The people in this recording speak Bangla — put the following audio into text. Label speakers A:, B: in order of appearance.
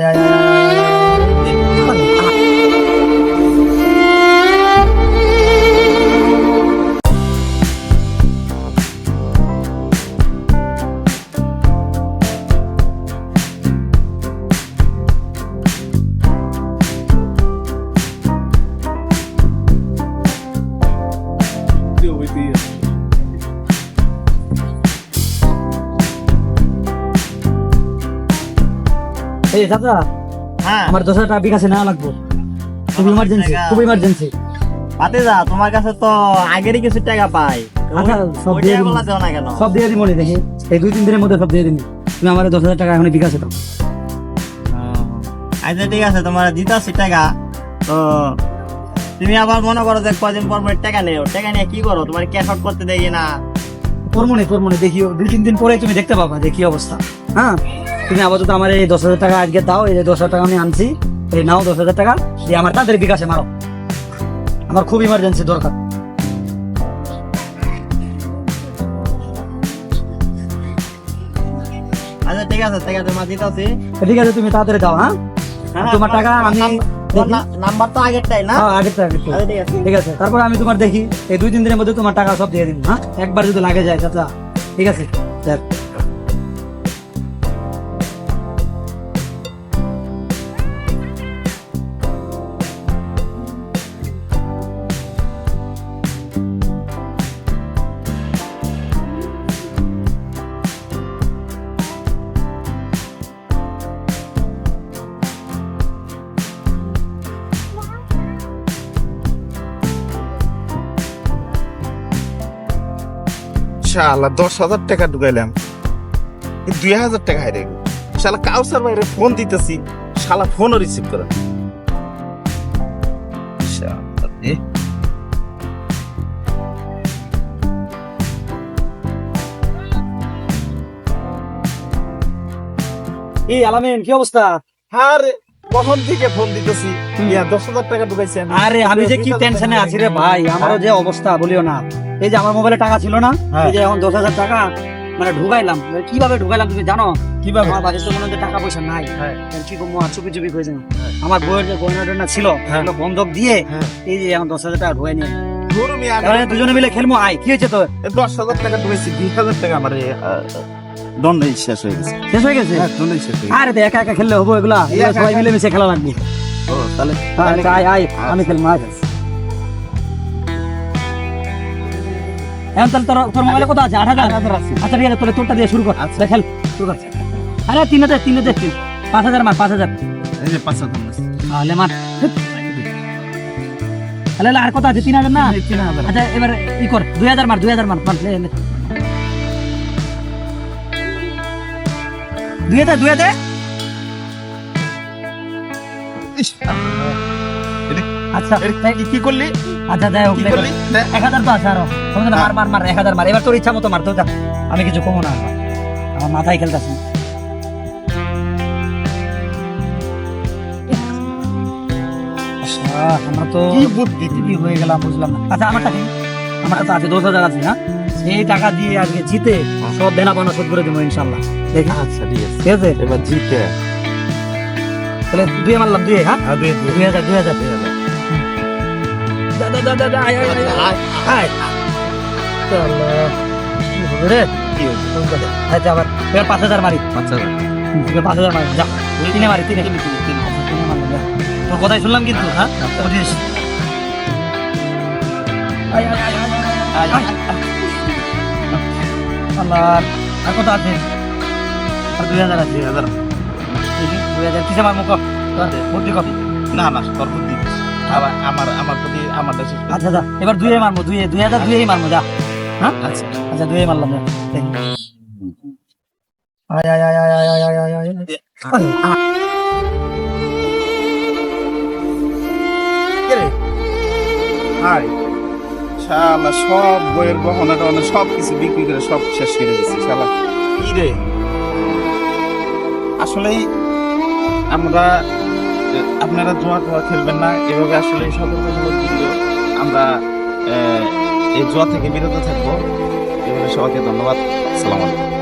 A: Yeah. এই দাদা?
B: হ্যাঁ।
A: আমার দশ হাজার টাকা বিকাশে নেওয়া লাগবো। খুব ইমার্জেন্সি খুব ইমার্জেন্সি
B: পাতে যা তোমার কাছে তো আগেরই কিছু টাকা পাই।
A: আচ্ছা, সব দিয়ে
B: না কেন?
A: সব দিয়ে দিব দেখি। এই দুই তিন দিনের মধ্যে সব দিয়ে দিন তুমি আমার দশ হাজার টাকা এখন বিকাশে দাও।
B: আচ্ছা ঠিক আছে তোমার টাকা। তো তুমি আবার মনে করো যে কদিন পর পর টাকা নেও। টাকা নিয়ে কি করো? তোমার ক্যাশ আউট করতে দেখি না।
A: কর্মনে কর্মনে দেখিও দুই তিন দিন পরে তুমি দেখতে পাবা যে কি অবস্থা। হ্যাঁ? তুমি আপাতত আমার এই দশ হাজার টাকা আজকে দাও এই যে দশ হাজার টাকা আমি আনছি এই নাও দশ হাজার টাকা দিয়ে আমার তাদের বিকাশে মারো। আমার খুব ইমার্জেন্সি দরকার।
B: আচ্ছা ঠিক আছে তোমার দিতাছি।
A: তো ঠিক আছে তুমি তাড়াতাড়ি দাও হ্যাঁ? আর তোমার টাকা আমি দেখি।
B: নাম্বার তো আগেরটাই না?
A: হ্যাঁ আগের টাকা
B: আচ্ছা ঠিক আছে।
A: ঠিক আছে তারপর আমি তোমার দেখি এই দুই তিন দিনের মধ্যে তোমার টাকা সব দিয়ে দিন হ্যাঁ? একবার যদি লাগে যায় চাচা। ঠিক আছে দেখ
C: শালা দশ হাজার টাকা ঢুকাইলাম। দুই হাজার টাকা হাইরে। শালা কাউসার বাইরে ফোন দিতেছি শালা ফোনও রিসিভ করে।
A: এই আলামিন কি অবস্থা?
C: আরে কখন থেকে ফোন দিতেছি? দশ হাজার টাকা ঢুকাইছি
A: আরে আমি যে কি টেনশনে আছি রে ভাই আমারও যে অবস্থা বলিও না। এই যে আমার মোবাইলে টাকা ছিল না
C: হ্যাঁ।
A: এই যে এখন দশ হাজার টাকা মানে ঢুকাইলাম। কীভাবে ঢুকাইলাম তুমি জানো?
C: কীভাবে?
A: আমার বাড়িতে মনে টাকা পয়সা নাই।
C: হ্যাঁ।
A: কি আর চুপি চুপি হয়েছে আমার বইয়ের যে গয়না টয়না ছিল
C: হ্যাঁ।
A: সেগুলো বন্ধক দিয়ে
C: হ্যাঁ।
A: এই যে এখন দশ হাজার টাকা ঢুকাই নিয়ে দুজনে মিলে খেলব। আয় কি হয়েছে তো
C: দশ হাজার টাকা ঢুকাইছি দুই হাজার টাকা আমার শেষ হয়ে গেছে।
A: শেষ হয়ে গেছে?
C: হ্যাঁ, শেষ হয়ে
A: আরে তো একা একা খেললে হব এগুলা। সবাই মিলে মিশে খেলা লাগবে।
C: ও, তাহলে
A: হ্যাঁ,
C: তাহলে-
A: আয় আয় আমি খেলব আয়। এখন তাহলে তোর তোর মোবাইলে কত আছে? আট হাজার? আচ্ছা ঠিক আছে তাহলে তোরটা দিয়ে শুরু কর। আচ্ছা। খেল শুরু কর। আরে তিন হাজার তিন হাজার পাঁচ হাজার মার পাঁচ হাজার।
C: এই যে পাঁচ হাজার
A: তাহলে মার। তাহলে আর কত আছে? তিন হাজার না?
C: তিন হাজার।
A: আচ্ছা এবার ই কর। দুই হাজার মার দুই হাজার মার মার। দুই হাজার দুই হাজার? আচ্ছা
C: কি- কি করলি?
A: আচ্ছা যাই হোক
C: কি
A: লে,
C: করলি? দে।
A: এক হাজার তো আছে আরও মার মার মার এক হাজার মার। এবার তোর ইচ্ছা মতো মার তো আমি কিছু কমো না আমার। মাথায় খেলতেছি। আমরা তো
C: বুদ্ধি
A: হয়ে গেলাম বুঝলাম না। আচ্ছা আমার টাকা আমার কাছে আছে দশ হাজার আছে হ্যাঁ সেই টাকা দিয়ে আজকে জিতে সব দেনা পাওনা শোধ করে দেবো ইনশাল্লাহ দেখি।
C: আচ্ছা ঠিক আছে।
A: ঠিক আছে?
C: এবার জিতে।
A: তাহলে মারলাম হ্যাঁ?
C: দুই দুই
A: দুই হাজার। দুই হাজার। পাঁচ হাজার মারি
C: পাঁচ হাজার
A: পাঁচ হাজার মারি যা তিনে মারি তিনে আচ্ছা। তোর কথাই শুনলাম কিন্তু হ্যাঁ। আল্লাহ আর কত আছে আর দুই হাজার আছে
C: দুই হাজার
A: কিসে মারমু কর ভর্তি কর
C: না না তোর বুদ্ধি আবার আমার আমার প্রতি আমার দেশে
A: আচ্ছা যা এবার দুই মারমু দুই দুই হাজার দুই মারমু যা হ্যাঁ?
C: আচ্ছা।
A: আচ্ছা দুই মারলাম যা আয় আয় আয় আয় আয় আয় আয় আয় আয়।
C: হাই। শালা সব বইয়ের গহনা টহনা সব কিছু বিক্রি করে সব শেষ করে দিচ্ছি শালা। কি রে? আসলেই আমরা আপনারা জোয়া টোয়া খেলবেন না। এভাবে আসলে সতর্কতামূলক ভিডিও আমরা এই জোয়া থেকে বিরত থাকব। এভাবে সবাইকে ধন্যবাদ। সালাম আলাইকুম।